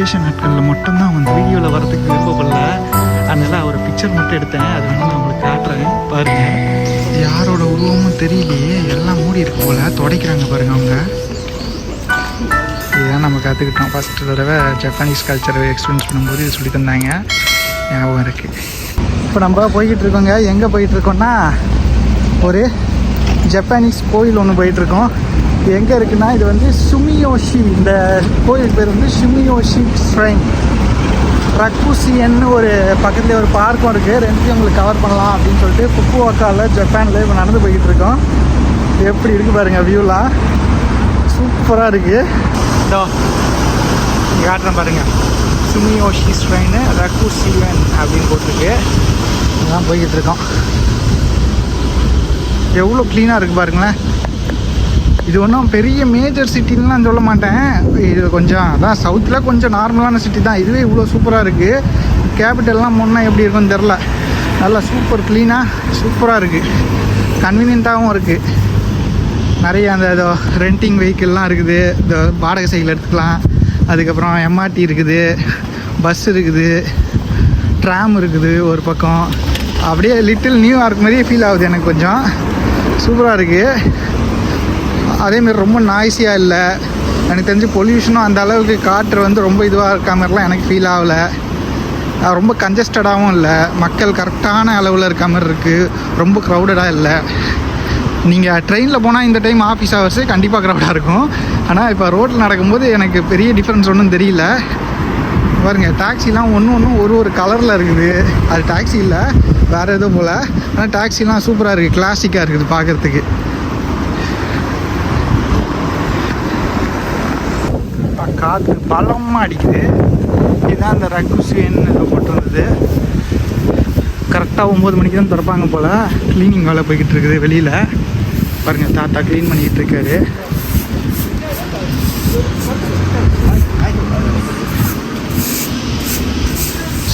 விசேஷ நாட்களில் மட்டும்தான் வந்து வீடியோவில் வரதுக்கு விருப்பப்படல அதனால் அவர் பிக்சர் மட்டும் எடுத்தேன். அது வேணா நான் உங்களுக்கு காட்டுறேன். பாருங்கள் யாரோட உருவமும் தெரியலையே. எல்லாம் மூடி இருக்கு போல. துடைக்கிறாங்க பாருங்கள் அவங்க. இதுதான் நம்ம கற்றுக்கிட்டோம் ஃபஸ்ட்டு தடவை ஜப்பானீஸ் கல்ச்சரை எக்ஸ்பீரியன்ஸ் பண்ணும்போது இது சொல்லி தந்தாங்க. ஞாபகம் இருக்குது இப்போ நம்ம போய்கிட்டு இருக்கோங்க. எங்கே போயிட்டுருக்கோம்னா ஒரு ஜப்பானீஸ் கோயில் ஒன்று போயிட்டுருக்கோம் எங்கே இருக்குன்னா இது வந்து சுமியோஷி. இந்த கோயில் பேர் வந்து சுமியோஷி ஸ்ட்ரைன் ரக்குசியன்னு ஒரு பக்கத்தில் ஒரு பார்க்கும் இருக்குது ரெண்டுத்தையும் உங்களுக்கு கவர் பண்ணலாம் அப்படின்னு சொல்லிட்டு புக்குவாக்காவில் ஜப்பானில் இப்போ நடந்து போய்கிட்டு இருக்கோம். எப்படி இருக்குது பாருங்கள் வியூலாம் சூப்பராக இருக்குது இதோ காட்டுறேன் பாருங்கள் சுமியோஷி ஸ்ட்ரைனு ரக்குசியன் அப்படின்னு போட்டிருக்கு. இதெல்லாம் போய்கிட்டு இருக்கோம். எவ்வளோ க்ளீனாக இருக்குது பாருங்களேன். இது ஒன்றும் பெரிய மேஜர் சிட்டின்லாம் சொல்ல மாட்டேன். இது கொஞ்சம் அதான் சவுத்தில் கொஞ்சம் நார்மலான சிட்டி தான். இதுவே இவ்வளோ சூப்பராக இருக்குது கேபிட்டல்லாம் முன்னே எப்படி இருக்குன்னு தெரில நல்லா சூப்பர் க்ளீனாக சூப்பராக இருக்குது கன்வீனியண்ட்டாகவும் இருக்குது நிறைய அந்த இதோ ரெண்டிங் வெஹிக்கிள்லாம் இருக்குது. இந்த வாடகை சைக்கிள் எடுத்துக்கலாம். அதுக்கப்புறம் எம்ஆர்டி இருக்குது. பஸ் இருக்குது. ட்ராம் இருக்குது ஒரு பக்கம். அப்படியே லிட்டில் நியூயார்க் மாதிரியே ஃபீல் ஆகுது எனக்கு கொஞ்சம். சூப்பராக இருக்குது அதேமாரி ரொம்ப நாய்ஸியாக இல்லை. எனக்கு தெரிஞ்சு பொல்யூஷனும் அந்த அளவுக்கு காற்று வந்து ரொம்ப இதுவாக இருக்க மாதிரிலாம் எனக்கு ஃபீல் ஆகலை. ரொம்ப கன்ஜஸ்டடாகவும் இல்லை. மக்கள் கரெக்டான அளவில் இருக்க மாதிரி இருக்குது ரொம்ப க்ரௌடடாக இல்லை. நீங்கள் ட்ரெயினில் போனால் இந்த டைம் ஆஃபீஸ் ஹவர்ஸு கண்டிப்பாக க்ரௌடாக இருக்கும். ஆனால் இப்போ ரோட்டில் நடக்கும்போது எனக்கு பெரிய டிஃப்ரென்ஸ் ஒன்றும் தெரியல. பாருங்கள் டாக்ஸிலாம் ஒன்று ஒன்றும் ஒரு ஒரு கலரில் இருக்குது. அது டாக்ஸி இல்லை. வேறு எதுவும் போல். ஆனால் டாக்ஸிலாம் சூப்பராக இருக்குது கிளாசிக்காக இருக்குது பார்க்குறதுக்கு காற்று பலமாக அடிக்குது. இதுதான் அந்த ரக்குசியன் போட்டிருந்தது கரெக்டாக ஒம்பது மணிக்கு தான் திறப்பாங்க போல். க்ளீனிங் வேலை போய்கிட்டு இருக்குது வெளியில். பாருங்கள் தாத்தா க்ளீன் பண்ணிக்கிட்டு இருக்காரு.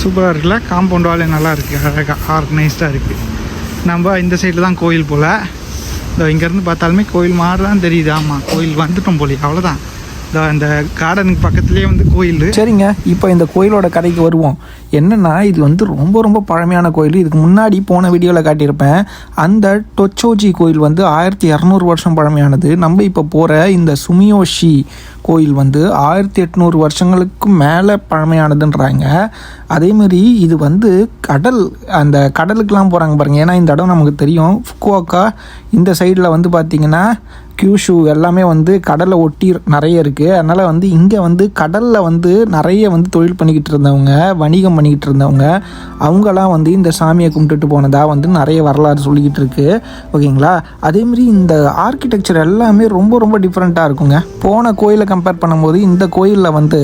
சூப்பராக இருக்குல்ல? காம்பவுண்ட் வாலே நல்லா இருக்குது அழகாக ஆர்கனைஸ்டாக இருக்குது நம்ம இந்த சைடில் தான் கோயில் போல். இந்த இங்கேருந்து பார்த்தாலுமே கோயில் மாதிரி தான் தெரியுது. ஆமாம் கோயில் வந்துட்டோம் போலி அவ்வளோதான் இந்த கார்டனுக்கு பக்கத்துலேயே வந்து கோயில் சரிங்க இப்போ இந்த கோயிலோட கதைக்கு வருவோம். என்னென்னா இது வந்து ரொம்ப ரொம்ப பழமையான கோயில். இதுக்கு முன்னாடி போன வீடியோவில் காட்டியிருப்பேன். அந்த டொச்சோஜி கோயில் வந்து ஆயிரத்தி இரநூறு வருஷம் பழமையானது. நம்ம இப்போ போகிற இந்த சுமியோஷி கோயில் வந்து ஆயிரத்தி எட்நூறு வருஷங்களுக்கு மேலே பழமையானதுன்றாங்க. அதேமாரி இது வந்து கடல் அந்த கடலுக்கெலாம் போகிறாங்க பாருங்கள் ஏன்னா இந்த இடம் நமக்கு தெரியும். ஃபுக்குவாக்கா இந்த சைடில் வந்து பார்த்திங்கன்னா கியூஷு எல்லாமே வந்து கடலை ஒட்டி நிறைய இருக்குது அதனால் வந்து இங்கே வந்து கடலில் வந்து நிறைய வந்து தொழில் பண்ணிக்கிட்டு இருந்தவங்க வணிகம் பண்ணிக்கிட்டு இருந்தவங்க அவங்களாம் வந்து இந்த சாமியை கும்பிட்டுட்டு போனதாக வந்து நிறைய வரலாறு சொல்லிக்கிட்டு இருக்கு. ஓகேங்களா? அதேமாரி இந்த ஆர்கிடெக்சர் எல்லாமே ரொம்ப ரொம்ப டிஃப்ரெண்ட்டாக இருக்குங்க. போன கோயிலை கம்பேர் பண்ணும்போது இந்த கோயிலில் வந்து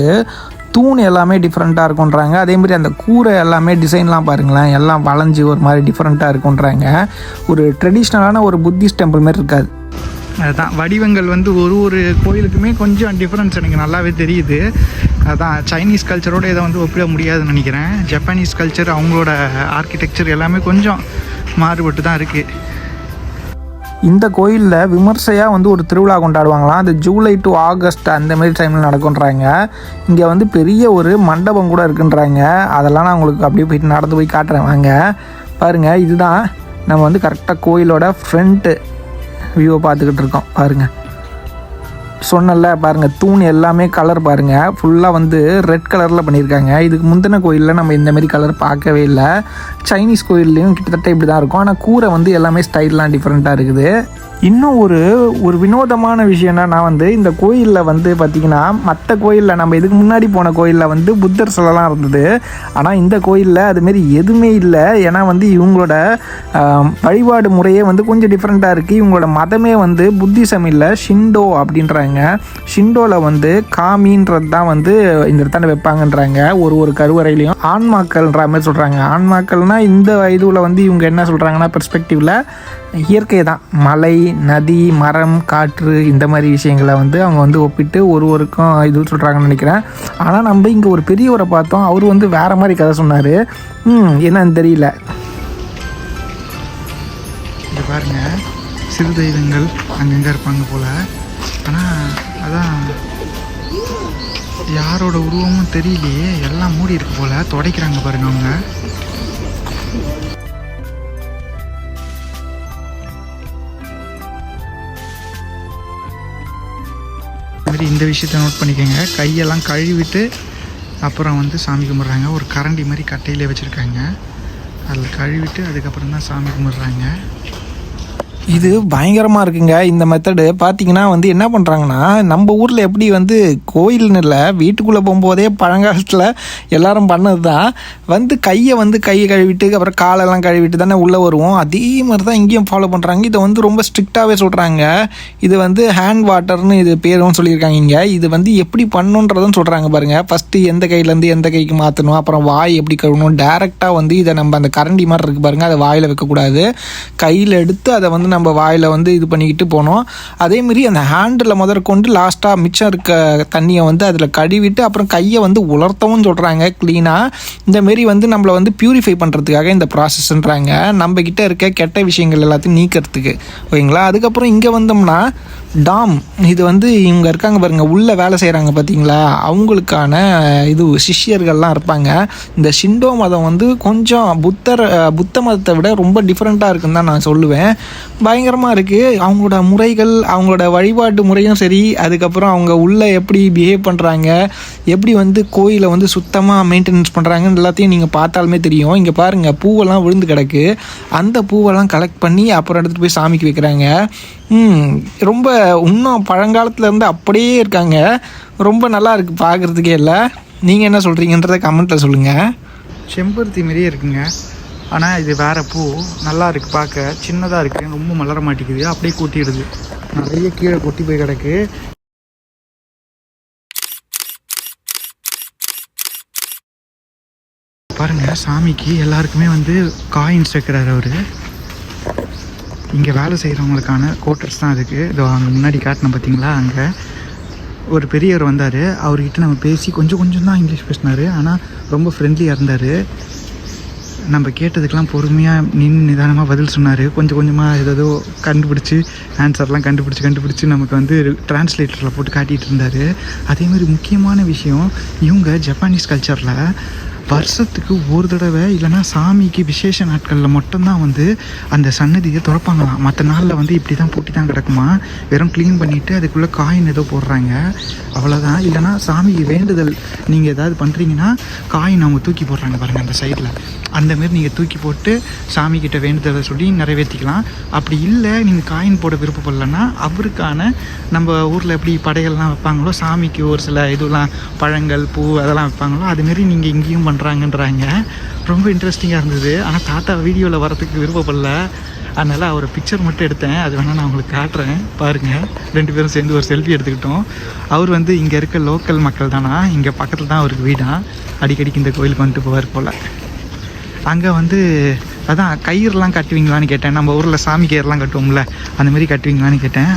தூண் எல்லாமே டிஃப்ரெண்ட்டாக இருக்குன்றாங்க அதேமாரி அந்த கூரை எல்லாமே டிசைன்லாம் பாருங்களேன். எல்லாம் வளைஞ்சு ஒரு மாதிரி டிஃப்ரெண்ட்டாக இருக்குன்றாங்க ஒரு ட்ரெடிஷ்னலான ஒரு புத்திஸ்ட் டெம்பிள் மாதிரி இருக்காது. அதுதான் வடிவங்கள் வந்து ஒரு ஒரு கோயிலுக்குமே கொஞ்சம் டிஃப்ரென்ஸ் எனக்கு நல்லாவே தெரியுது. அதான் சைனீஸ் கல்ச்சரோட இதை வந்து ஒப்பிட முடியாதுன்னு நினைக்கிறேன். ஜப்பானீஸ் கல்ச்சர் அவங்களோட ஆர்கிடெக்சர் எல்லாமே கொஞ்சம் மாறுபட்டு தான் இருக்குது இந்த கோயிலில் விமர்சையாக வந்து ஒரு திருவிழா கொண்டாடுவாங்களாம். அது ஜூலை டு ஆகஸ்ட் அந்த மாதிரி டைமில் நடக்குன்றாங்க இங்கே வந்து பெரிய ஒரு மண்டபம் கூட இருக்குன்றாங்க. அதெல்லாம் நான் உங்களுக்கு அப்படியே போயிட்டு நடந்து போய் காட்டுறேன். வாங்க. பாருங்கள் இதுதான் நம்ம வந்து கரெக்டாக கோயிலோட ஃப்ரண்ட்டு வியூவை பார்த்துக்கிட்டு இருக்கோம் பாருங்கள் சொன்னல பாருங்கள் தூண் எல்லாமே கலர் பாருங்கள் ஃபுல்லாக வந்து ரெட் கலரில் பண்ணியிருக்காங்க. இதுக்கு முந்தின கோயிலில் நம்ம இந்தமாரி கலர் பார்க்கவே இல்லை. சைனீஸ் கோயில்லையும் கிட்டத்தட்ட இப்படி தான் இருக்கும். ஆனால் கூரை வந்து எல்லாமே ஸ்டைல்லாம் டிஃப்ரெண்ட்டாக இருக்குது. இன்னும் ஒரு ஒரு வினோதமான விஷயம்னா நான் வந்து இந்த கோயிலில் வந்து பார்த்திங்கன்னா மற்ற கோயிலில் நம்ம இதுக்கு முன்னாடி போன கோயிலில் வந்து புத்தர் சிலைலாம் இருந்தது. ஆனால் இந்த கோயிலில் அதுமாரி எதுவுமே இல்லை. ஏன்னா வந்து இவங்களோட வழிபாடு முறையே வந்து கொஞ்சம் டிஃப்ரெண்ட்டாக இருக்குது இவங்களோட மதமே வந்து புத்திசம் இல்லை. ஷிண்டோ அப்படின்றாங்க. ஷிண்டோவில் வந்து காமின்றது தான் வந்து இந்த இடத்துல வைப்பாங்கன்றாங்க. ஒரு ஒரு கருவறையிலையும் ஆன்மாக்கள்ன்ற மாதிரி சொல்கிறாங்க ஆன்மாக்கள்னால் இந்த இதுவில் வந்து இவங்க என்ன சொல்கிறாங்கன்னா பெர்ஸ்பெக்டிவில் இயற்கை தான் மலை நதி மரம் காற்று இந்த மாதிரி விஷயங்களை வந்து அவங்க வந்து ஒப்பிட்டு ஒரு ஒருக்கும் இது சொல்கிறாங்கன்னு நினைக்கிறேன். ஆனால் நம்ம இங்கே ஒரு பெரியவரை பார்த்தோம். அவர் வந்து வேறு மாதிரி கதை சொன்னார். என்னன்னு தெரியல. இங்கே பாருங்க. சிறு தெய்வங்கள் அங்கங்கே இருப்பாங்க போல். ஆனால் அதான் யாரோட உருவமும் தெரியலையே. எல்லாம் மூடி இருக்கு போல். துடைக்கிறாங்க பாருங்க அவங்க. இந்த இந்த விஷயத்தை நோட் பண்ணிக்கோங்க. கையெல்லாம் கழுவிட்டு அப்புறம் வந்து சாமி கும்பிட்றாங்க. ஒரு கரண்டி மாதிரி கட்டையிலே வச்சுருக்காங்க. அதில் கழுவிட்டு அதுக்கப்புறம் தான் சாமி கும்பிட்றாங்க. இது பயங்கரமாக இருக்குங்க. இந்த மெத்தடு பார்த்தீங்கன்னா வந்து என்ன பண்ணுறாங்கன்னா நம்ம ஊரில் எப்படி வந்து கோயில்னு இல்லை வீட்டுக்குள்ளே போகும்போதே பழங்காலத்தில் எல்லாரும் பண்ணது தான் வந்து கையை வந்து கையை கழுவிட்டு அப்புறம் காலெல்லாம் கழுவிட்டு தானே உள்ளே வருவோம். அதே மாதிரி தான் இங்கேயும் ஃபாலோ பண்ணுறாங்க இதை வந்து ரொம்ப ஸ்ட்ரிக்டாகவே சொல்கிறாங்க இது வந்து ஹேண்ட் வாட்டர்னு இது பேரும் சொல்லியிருக்காங்க இங்கே. இது வந்து எப்படி பண்ணுன்றதும் சொல்கிறாங்க பாருங்கள் ஃபஸ்ட்டு எந்த கையிலேருந்து எந்த கைக்கு மாற்றணும் அப்புறம் வாய் எப்படி கழுவணும். டேரெக்டாக வந்து இதை நம்ம அந்த கரண்டி மாதிரி இருக்குது பாருங்கள் அதை வாயில் வைக்கக்கூடாது. கையில் எடுத்து அதை வந்து நம்ம வாயில் வந்து இது பண்ணிக்கிட்டு போனோம். அதேமாரி அந்த ஹேண்டில் முதற்கொண்டு லாஸ்ட்டாக மிச்சம் இருக்க தண்ணியை வந்து அதில் கழுவிட்டு அப்புறம் கையை வந்து உலர்த்தவும் சொல்கிறாங்க க்ளீனாக இந்தமாரி வந்து நம்மளை வந்து பியூரிஃபை பண்ணுறதுக்காக இந்த ப்ராசஸ்ன்றாங்க நம்மக்கிட்ட இருக்க கெட்ட விஷயங்கள் எல்லாத்தையும் நீக்கிறதுக்கு. ஓகேங்களா? அதுக்கப்புறம் இங்கே வந்தோம்னா டாம் இது வந்து இவங்க இருக்காங்க பாருங்கள் உள்ளே வேலை செய்கிறாங்க பார்த்தீங்களா அவங்களுக்கான இது சிஷ்யர்கள்லாம் இருப்பாங்க. இந்த ஷிண்டோ மதம் வந்து கொஞ்சம் புத்தர் புத்த மதத்தை விட ரொம்ப டிஃப்ரெண்ட்டாக இருக்குன்னு தான் நான் சொல்லுவேன். பயங்கரமாக இருக்குது அவங்களோட முறைகள் அவங்களோட வழிபாட்டு முறையும் சரி. அதுக்கப்புறம் அவங்க உள்ளே எப்படி பிஹேவ் பண்ணுறாங்க எப்படி வந்து கோயிலை வந்து சுத்தமாக மெயின்டெனன்ஸ் பண்ணுறாங்கன்னு எல்லாத்தையும் நீங்கள் பார்த்தாலுமே தெரியும். இங்கே பாருங்கள் பூவெல்லாம் விழுந்து கிடக்கு. அந்த பூவெல்லாம் கலெக்ட் பண்ணி அப்புறம் எடுத்துகிட்டு போய் சாமிக்கு வைக்கிறாங்க. ரொம்ப இன்னும் பழங்காலத்துலேருந்து அப்படியே இருக்காங்க. ரொம்ப நல்லா இருக்குது பார்க்குறதுக்கே இல்லை. நீங்கள் என்ன சொல்கிறீங்கன்றத கமெண்ட்டில் சொல்லுங்கள் செம்பருத்தி மாதிரியே இருக்குங்க. ஆனால் இது வேறு பூ. நல்லா இருக்குது பார்க்க சின்னதாக இருக்குது ரொம்ப மலர மாட்டேங்குது. அப்படியே கொட்டிடுது. நிறைய கீழே கொட்டி போய் கிடக்கு. பாருங்கள் சாமிக்கு எல்லாருக்குமே வந்து காயின்ஸ் வைக்கிறார் அவர். இங்கே வேலை செய்கிறவங்களுக்கான கோட்டர்ஸ் தான் இருக்குது இதோ அங்கே முன்னாடி காட்டின பார்த்தீங்களா அங்கே ஒரு பெரியவர் வந்தார். அவர்கிட்ட நம்ம பேசி கொஞ்சம் கொஞ்சம் தான் இங்கிலீஷ் பேசினார். ஆனால் ரொம்ப ஃப்ரெண்ட்லியாக இருந்தார். நம்ம கேட்டதுக்கெலாம் பொறுமையாக நின்று நிதானமாக பதில் சொன்னார். கொஞ்சம் கொஞ்சமாக ஏதோ கண்டுபிடிச்சி ஆன்சர்லாம் கண்டுபிடிச்சி கண்டுபிடிச்சி நமக்கு வந்து டிரான்ஸ்லேட்டரில் போட்டு காட்டிகிட்டு இருந்தார். அதே மாதிரி முக்கியமான விஷயம் இவங்க ஜப்பானீஸ் கல்ச்சரில் வருஷத்துக்கு ஒரு தடவை இல்லைன்னா சாமிக்கு விசேஷ நாட்களில் மட்டும்தான் வந்து அந்த சன்னதியை திறப்பாங்களாம். மற்ற நாளில் வந்து இப்படி தான் பூட்டி தான் கிடக்குமா? வெறும் க்ளீன் பண்ணிவிட்டு அதுக்குள்ளே காயின் ஏதோ போடுறாங்க. அவ்வளோதான் இல்லைன்னா சாமிக்கு வேண்டுதல் நீங்கள் ஏதாவது பண்ணுறீங்கன்னா காயின் அவங்க தூக்கி போடுறாங்க பாருங்கள் அந்த சைடில் அந்தமாரி நீங்கள் தூக்கி போட்டு சாமி கிட்ட வேண்டுதலை சொல்லி நிறைவேற்றிக்கலாம் அப்படி இல்லை நீங்கள் காயின் போட விருப்பப்படலைன்னா அவருக்கான நம்ம ஊரில் எப்படி படைகள்லாம் வைப்பாங்களோ சாமிக்கு ஒரு சில இதுலாம் பழங்கள் பூ அதெல்லாம் வைப்பாங்களோ அதுமாரி நீங்கள் இங்கேயும் பண்ணுறாங்கன்றாங்க ரொம்ப இன்ட்ரெஸ்டிங்காக இருந்தது. ஆனால் தாத்தா வீடியோவில் வரத்துக்கு விருப்பப்படல. அதனால் அவரை பிக்சர் மட்டும் எடுத்தேன். அது வேணால் நான் உங்களுக்கு காட்டுறேன். பாருங்கள் ரெண்டு பேரும் சேர்ந்து ஒரு செல்ஃபி எடுத்துக்கிட்டோம். அவர் வந்து இங்கே இருக்க லோக்கல் மக்கள் தானா? இங்கே பக்கத்தில் தான் அவருக்கு வீடாக அடிக்கடிக்கு இந்த கோயிலுக்கு வந்துட்டு போவார் போல். அங்கே வந்து அதான் கயிறுலாம் கட்டுவீங்களான்னு கேட்டேன். நம்ம ஊரில் சாமி கயிறுலாம் கட்டுவோம்ல அந்த மாதிரி கட்டுவீங்களான்னு கேட்டேன்.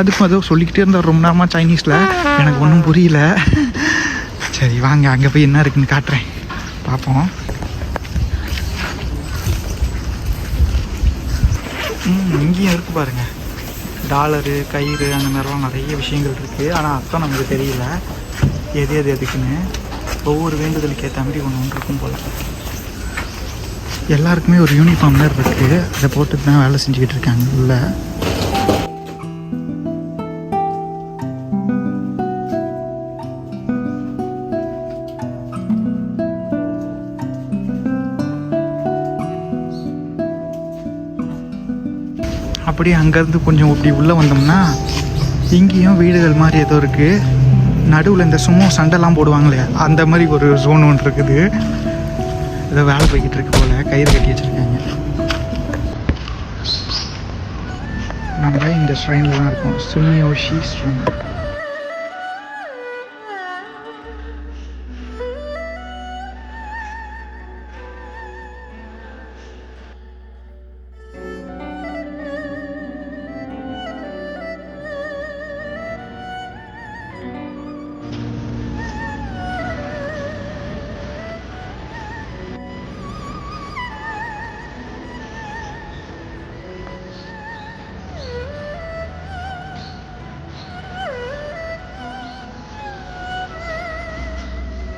அதுக்கும் அதோ சொல்லிக்கிட்டே இருந்தார் ரொம்ப நேரமாக சைனீஸில். எனக்கு ஒன்றும் புரியல. சரி வாங்க அங்கே போய் என்ன இருக்குன்னு காட்டுறேன். பார்ப்போம் ம் இங்கேயும் இருக்குது பாருங்கள் டாலரு கயிறு அந்த மாதிரிலாம் நிறைய விஷயங்கள் இருக்குது ஆனால் அர்த்தம் நமக்கு தெரியல. எது எது எதுக்குன்னு. ஒவ்வொரு வேண்டுதலுக்கு ஏற்ற மாதிரி ஒன்று ஒன்று இருக்கும் போல். எல்லாருக்குமே ஒரு யூனிஃபார்ம் மாதிரி இருக்குது அதை போட்டு தான் வேலை செஞ்சுக்கிட்டு இருக்காங்க உள்ளே அப்படியே அங்கேருந்து கொஞ்சம் இப்படி உள்ளே வந்தோம்னா இங்கேயும் வீடுகள் மாதிரி ஏதோ இருக்குது நடுவில் இந்த சும்மா சண்டைலாம் போடுவாங்களே அந்த மாதிரி ஒரு ஜோன் ஒன்று இருக்குது. ஏதோ வேலை போய்கிட்டு இருக்கு போல. கயிறு கட்டி வச்சுருக்காங்க. நம்ம இந்த ஸ்ட்ரெயினில் தான் இருக்கோம். சுமியோஷி ஸ்ட்ரெயின்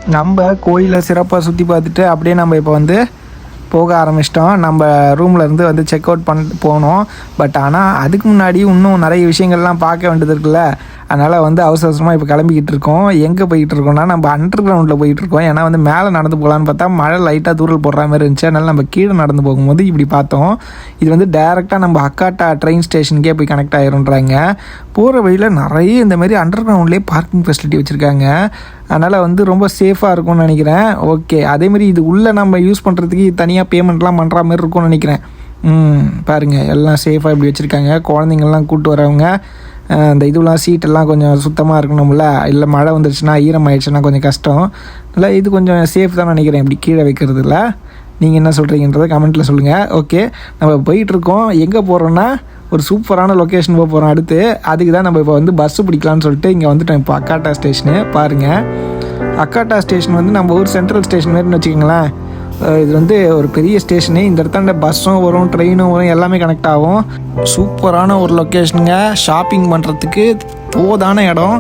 நம்ம கோயிலை சிறப்பாக சுற்றி பார்த்துட்டு அப்படியே நம்ம இப்போ வந்து போக ஆரம்பிச்சிட்டோம். நம்ம ரூம்லேருந்து இருந்து வந்து செக் அவுட் பண்ணிட்டு போனோம். பட் ஆனால் அதுக்கு முன்னாடி இன்னும் நிறைய விஷயங்கள்லாம் பார்க்க வேண்டியது இருக்குல்ல? அதனால் வந்து அவசர அவசரமாக இப்போ கிளம்பிக்கிட்டு இருக்கோம். எங்கே போய்கிட்டு இருக்கோம்னா நம்ம அண்டர் கிரவுண்டில் போயிட்டு இருக்கோம். ஏன்னா வந்து மேலே நடந்து போகலான்னு பார்த்தா மழை லைட்டாக தூரல் போடுற மாதிரி இருந்துச்சு. அதனால் நம்ம கீழே நடந்து போகும்போது இப்படி பார்த்தோம். இது வந்து டேரெக்டாக நம்ம அக்காட்டா ட்ரெயின் ஸ்டேஷனுக்கே போய் கனெக்ட் ஆயிருன்றாங்க. போகிற வழியில் நிறைய இந்த மாதிரி அண்டர் கிரவுண்ட்லேயே பார்க்கிங் ஃபெசிலிட்டி வச்சுருக்காங்க. அதனால் வந்து ரொம்ப சேஃபாக இருக்கும்னு நினைக்கிறேன். ஓகே அதேமாதிரி இது உள்ளே நம்ம யூஸ் பண்ணுறதுக்கு தனியாக பேமெண்ட்லாம் பண்ணுற மாதிரி இருக்கும்னு நினைக்கிறேன். ம் பாருங்கள் எல்லாம் சேஃபாக இப்படி வச்சுருக்காங்க. குழந்தைங்கள்லாம் கூப்பிட்டு வரவங்க. இந்த இதுலாம் சீட்டெல்லாம் கொஞ்சம் சுத்தமாக இருக்கணும்ல? இல்லை மழை வந்துருச்சுன்னா ஈரம் ஆயிடுச்சுன்னா கொஞ்சம் கஷ்டம். இல்லை இது கொஞ்சம் சேஃப் தான் நினைக்கிறேன். இப்படி கீழே வைக்கிறதுல. நீங்கள் என்ன சொல்கிறீங்கன்றதை கமெண்ட்டில் சொல்லுங்கள் ஓகே நம்ம போயிட்டுருக்கோம். எங்கே போகிறோன்னா ஒரு சூப்பரான லொக்கேஷன் போக போகிறோம் அடுத்து. அதுக்கு தான் நம்ம இப்போ வந்து பஸ்ஸு பிடிக்கலான்னு சொல்லிட்டு இங்கே வந்துட்டோம் இப்போ அக்காட்டா ஸ்டேஷனு பாருங்கள் அக்காட்டா ஸ்டேஷன் வந்து நம்ம ஊர் சென்ட்ரல் ஸ்டேஷன் மாரின்னு வச்சுக்கோங்களேன். இது வந்து ஒரு பெரிய ஸ்டேஷனு. இந்த இடத்தாண்ட பஸ்ஸும் வரும் ட்ரெயினும் வரும் எல்லாமே கனெக்ட் ஆகும். சூப்பரான ஒரு லொக்கேஷனுங்க ஷாப்பிங் பண்ணுறதுக்கு போதான இடம்.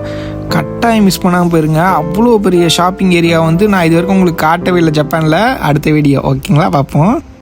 கட்டாயம் மிஸ் பண்ணாமல் போயிருங்க. அவ்வளோ பெரிய ஷாப்பிங் ஏரியா வந்து நான் இது வரைக்கும் உங்களுக்கு காட்டவே இல்லை ஜப்பானில். அடுத்த வீடியோ ஓகேங்களா பார்ப்போம்.